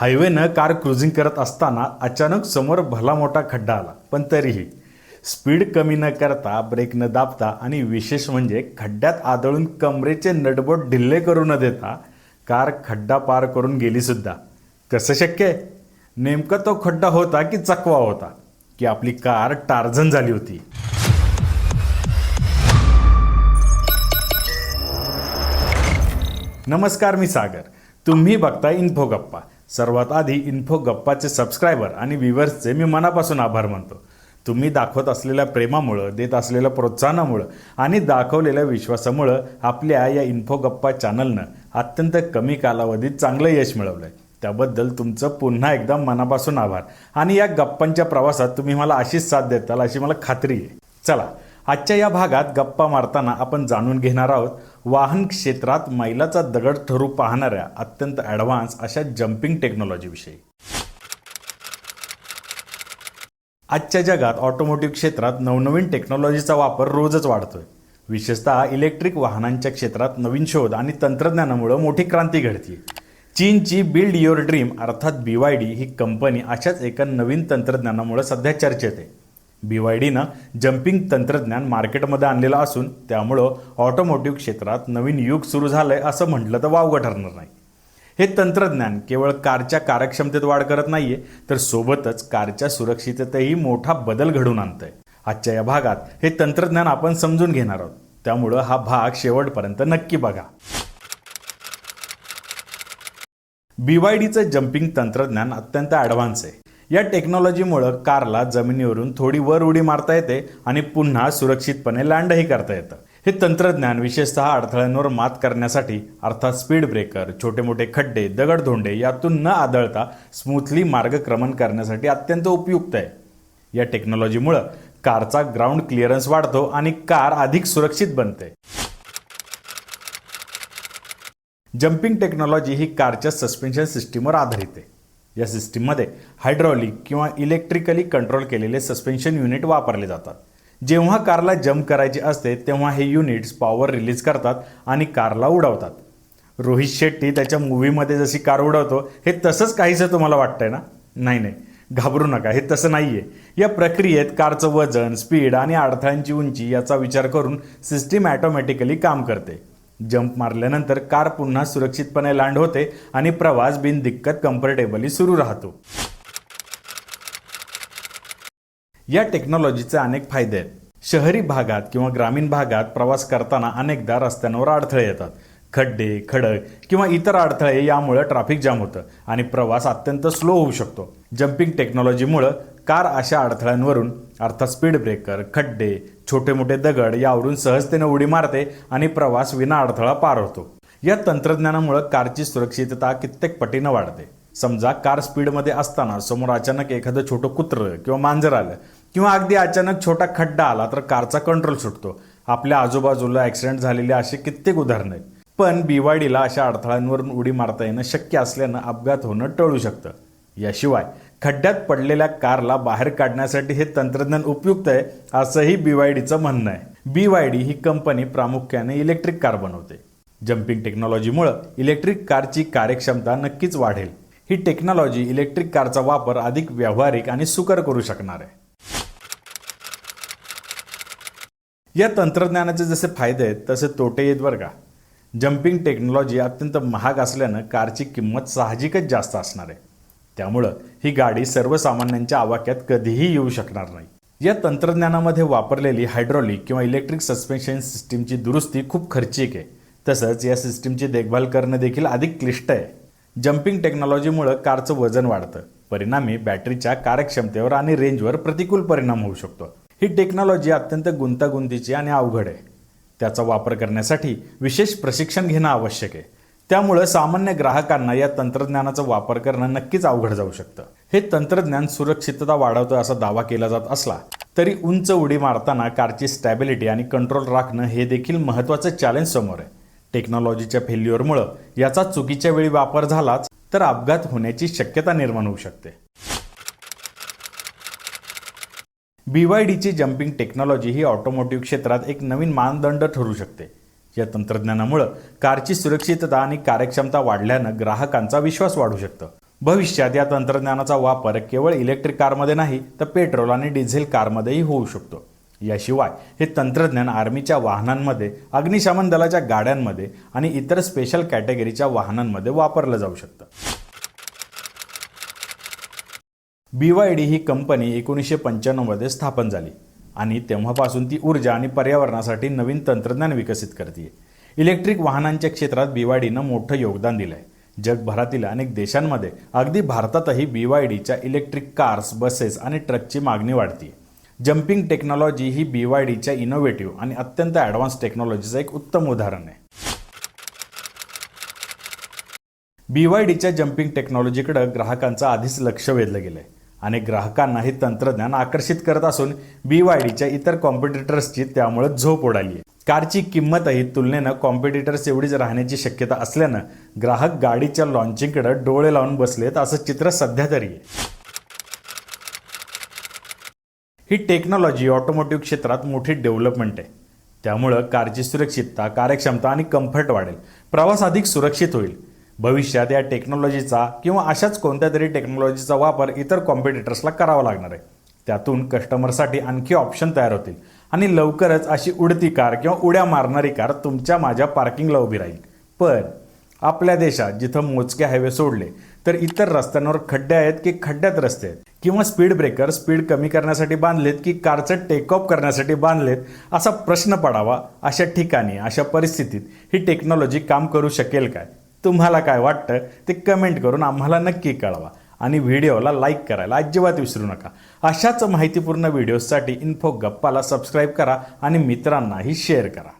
हायवेनं car क्रुझिंग करत असताना अचानक समोर भला मोठा खड्डा आला. पण तरीही स्पीड कमी न करता ब्रेक न दाबता आणि विशेष म्हणजे खड्ड्यात आदळून कमरेचे नटबोट ढिल्ले करू न देता कार खड्डा पार करून गेलीसुद्धा कसं शक्य? आहे नेमका तो खड्डा होता की चकवा होता? की आपली कार टार्झन झाली होती? नमस्कार मी सागर. तुम्ही बघता इन्फो गप्पा सर्वात आधी इन्फो गप्पाचे सबस्क्रायबर आणि व्ह्युअर्सचे मी मनापासून आभार मानतो. तुम्ही दाखवत असलेल्या प्रेमामुळं देत असलेल्या प्रोत्साहनामुळं आणि दाखवलेल्या विश्वासामुळं आपल्या या इन्फो गप्पा चॅनलनं अत्यंत कमी कालावधीत चांगलं यश मिळवलं आहे त्याबद्दल तुमचं पुन्हा एकदा मनापासून आभार. आणि या गप्पांच्या प्रवासात तुम्ही मला अशीच साथ देताल अशी मला खात्री आहे. चला आजच्या या भागात गप्पा मारताना आपण जाणून घेणार आहोत वाहन क्षेत्रात मैलाचा दगड ठरू पाहणाऱ्या अत्यंत ॲडव्हान्स अशा जम्पिंग टेक्नॉलॉजीविषयी आजच्या जगात ऑटोमोटिव्ह क्षेत्रात नवनवीन टेक्नॉलॉजीचा वापर रोजच वाढतोय. विशेषतः इलेक्ट्रिक वाहनांच्या क्षेत्रात नवीन शोध आणि तंत्रज्ञानामुळं मोठी क्रांती घडते चीनची बिल्ड युअर ड्रीम अर्थात बी वाय डी ही कंपनी अशाच एका नवीन तंत्रज्ञानामुळे सध्या चर्चेत आहे. बी वाय डीनं जम्पिंग तंत्रज्ञान मार्केटमध्ये आणलेलं असून त्यामुळं ऑटोमोटिव्ह क्षेत्रात नवीन युग सुरू झालंय असं म्हटलं तर वावगं ठरणार नाही. हे तंत्रज्ञान केवळ कारच्या कार्यक्षमतेत वाढ करत नाहीये तर सोबतच कारच्या सुरक्षिततेतही मोठा बदल घडून आणतंय. आजच्या या भागात हे तंत्रज्ञान आपण समजून घेणार आहोत. त्यामुळं हा भाग शेवटपर्यंत नक्की बघा. बीवायडीचं जम्पिंग तंत्रज्ञान अत्यंत ॲडव्हान्स आहे. या टेक्नॉलॉजीमुळं कारला जमिनीवरून थोडी वर उडी मारता येते आणि पुन्हा सुरक्षितपणे लँडही करता येतं. हे तंत्रज्ञान विशेषतः अडथळ्यांवर मात करण्यासाठी अर्थात स्पीड ब्रेकर छोटे मोठे खड्डे दगडधोंडे यातून न आदळता स्मूथली मार्गक्रमण करण्यासाठी अत्यंत उपयुक्त आहे. या टेक्नॉलॉजीमुळं कारचा ग्राउंड क्लिअरन्स वाढतो आणि कार अधिक सुरक्षित बनते. जम्पिंग टेक्नॉलॉजी ही कारच्या सस्पेन्शन सिस्टीमवर आधारित आहे. या सिस्टीममध्ये हायड्रॉलिक किंवा इलेक्ट्रिकली कंट्रोल केलेले सस्पेन्शन युनिट वापरले जातात. जेव्हा कारला जम्प करायचे असते तेव्हा हे युनिट्स पॉवर रिलीज करतात आणि कारला उडवतात. रोहित शेट्टी त्याच्या मूवीमध्ये जशी कार उडवतो हे तसंच काहीसं तुम्हाला वाटतंय ना? नाही नाही. घाबरू नका हे तसं नाही आहे या प्रक्रियेत कारचं वजन स्पीड आणि अडथळ्यांची उंची याचा विचार करून सिस्टीम ॲटोमॅटिकली काम करते. जंप मारल्यानंतर कार पुन्हा सुरक्षितपणे लँड होते आणि प्रवास बिनदिक्कत कम्फर्टेबली सुरू राहतो. या टेक्नॉलॉजीचे अनेक फायदे आहेत. शहरी भागात किंवा ग्रामीण भागात प्रवास करताना अनेकदा रस्त्यांवर अडथळे येतात. खड्डे खडक किंवा इतर अडथळे यामुळे ट्रॅफिक जाम होतं आणि प्रवास अत्यंत स्लो होऊ शकतो. जम्पिंग टेक्नॉलॉजीमुळं कार अशा अडथळ्यांवरून अर्थात स्पीड ब्रेकर खड्डे छोटे मोठे दगड यावरून सहजतेने उडी मारते आणि प्रवास विना अडथळा पार होतो. या तंत्रज्ञानामुळं कारची सुरक्षितता कित्येक पटीनं वाढते. समजा कार स्पीडमध्ये असताना समोर अचानक एखादं छोटं कुत्रं किंवा मांजर आलं किंवा अगदी अचानक छोटा खड्डा आला तर कारचा कंट्रोल सुटतो. आपल्या आजूबाजूला ॲक्सिडेंट झालेले असे कित्येक उदाहरणं आहेत. पण बिवाडीला अशा अडथळ्यांवरून उडी मारता येणं शक्य असल्यानं अपघात होणं टळू शकतं. याशिवाय खड्ड्यात पडलेल्या कारला बाहेर काढण्यासाठी हे तंत्रज्ञान उपयुक्त आहे असंही बीवायडीचं म्हणणं आहे. बीवायडी ही कंपनी प्रामुख्याने इलेक्ट्रिक कार बनवते. जम्पिंग टेक्नॉलॉजीमुळं इलेक्ट्रिक कारची कार्यक्षमता नक्कीच वाढेल. ही टेक्नॉलॉजी इलेक्ट्रिक कारचा वापर अधिक व्यावहारिक आणि सुकर करू शकणार आहे. या तंत्रज्ञानाचे जसे फायदे आहेत तसे तोटे आहेत बरं का. जम्पिंग टेक्नॉलॉजी अत्यंत महाग असल्यानं कारची किंमत साहजिकच जास्त असणार आहे. त्यामुळं ही गाडी सर्वसामान्यांच्या आवाक्यात कधीही येऊ शकणार नाही. या तंत्रज्ञानामध्ये वापरलेली हायड्रॉलिक किंवा इलेक्ट्रिक सस्पेन्शन सिस्टीमची दुरुस्ती खूप खर्चिक आहे. तसंच या सिस्टीमची देखभाल करणं देखील अधिक क्लिष्ट आहे. जम्पिंग टेक्नॉलॉजीमुळं कारचं वजन वाढतं. परिणामी बॅटरीच्या कार्यक्षमतेवर आणि रेंजवर प्रतिकूल परिणाम होऊ शकतो. ही टेक्नॉलॉजी अत्यंत गुंतागुंतीची आणि अवघड आहे. त्याचा वापर करण्यासाठी विशेष प्रशिक्षण घेणं आवश्यक आहे. त्यामुळं सामान्य ग्राहकांना या तंत्रज्ञानाचा वापर करणं नक्कीच अवघड जाऊ शकतं. हे तंत्रज्ञान सुरक्षितता वाढवतं असा दावा केला जात असला तरी उंच उडी मारताना कारची स्टॅबिलिटी आणि कंट्रोल राखणं हे देखील महत्त्वाचं चॅलेंज समोर आहे. टेक्नॉलॉजीच्या फेल्युअरमुळं याचा चुकीच्या वेळी वापर झालाच तर अपघात होण्याची शक्यता निर्माण होऊ शकते. बीवायडीची जम्पिंग टेक्नॉलॉजी ही ऑटोमोटिव्ह क्षेत्रात एक नवीन मानदंड ठरू शकते. या तंत्रज्ञानामुळं कारची सुरक्षितता आणि कार्यक्षमता वाढल्यानं ग्राहकांचा विश्वास वाढू शकतो. भविष्यात या तंत्रज्ञानाचा वापर केवळ इलेक्ट्रिक कारमध्ये नाही तर पेट्रोल आणि डिझेल कारमध्येही होऊ शकतो. याशिवाय हे तंत्रज्ञान आर्मीच्या वाहनांमध्ये अग्निशमन दलाच्या गाड्यांमध्ये आणि इतर स्पेशल कॅटेगरीच्या वाहनांमध्ये वापरलं जाऊ शकतं. बी वाय डी ही कंपनी एकोणीसशे पंच्याण्णवमध्ये स्थापन झाली. आणि तेव्हापासून ती ऊर्जा आणि पर्यावरणासाठी नवीन तंत्रज्ञान विकसित करते. इलेक्ट्रिक वाहनांच्या क्षेत्रात बी वाय डीनं मोठं योगदान दिलं आहे जगभरातील अनेक देशांमध्ये अगदी भारतातही बी वाय डीच्या इलेक्ट्रिक कार्स बसेस आणि ट्रकची मागणी वाढते जम्पिंग टेक्नॉलॉजी ही बी वाय डीच्या इनोव्हेटिव्ह आणि अत्यंत ॲडव्हान्स टेक्नॉलॉजीचं एक उत्तम उदाहरण आहे. बी वाय डीच्या जम्पिंग टेक्नॉलॉजीकडे ग्राहकांचं आधीच लक्ष वेधलं गेलंय. आणि ग्राहकांना हे तंत्रज्ञान आकर्षित करत असून बी वाय डीच्या इतर कॉम्पिटिटर्सची त्यामुळे झोप उडाली आहे कारची किंमतही तुलनेनं कॉम्पिटिटर्स एवढीच राहण्याची शक्यता असल्यानं ग्राहक गाडीच्या लॉन्चिंगकडे डोळे लावून बसलेत असं चित्र सध्या तरी आहे. ही टेक्नॉलॉजी ऑटोमोटिव्ह क्षेत्रात मोठी डेव्हलपमेंट आहे. त्यामुळं कारची सुरक्षितता कार्यक्षमता आणि कम्फर्ट वाढेल. प्रवास अधिक सुरक्षित होईल. भविष्यात या टेक्नॉलॉजीचा किंवा अशाच कोणत्या तरी टेक्नॉलॉजीचा वापर इतर कॉम्पिटिटर्सला करावा लागणार आहे. त्यातून कस्टमरसाठी आणखी ऑप्शन तयार होतील. आणि लवकरच अशी उडती कार किंवा उड्या मारणारी कार तुमच्या माझ्या पार्किंगला उभी राहील. पण आपल्या देशात जिथं मोजके हायवे सोडले तर इतर रस्त्यांवर खड्डे आहेत की खड्ड्यात रस्ते आहेत? किंवा स्पीड ब्रेकर स्पीड कमी करण्यासाठी बांधलेत की कारचं टेक ऑफ करण्यासाठी बांधलेत? असा प्रश्न पडावा अशा ठिकाणी अशा परिस्थितीत ही टेक्नॉलॉजी काम करू शकेल काय? तुम्हाला काय वाटतं ते कमेंट करून आम्हाला नक्की कळवा. आणि व्हिडिओला लाईक करायला अजिबात विसरू नका. अशाच माहितीपूर्ण व्हिडिओसाठी इन्फो गप्पाला सबस्क्राईब करा आणि मित्रांनाही शेअर करा.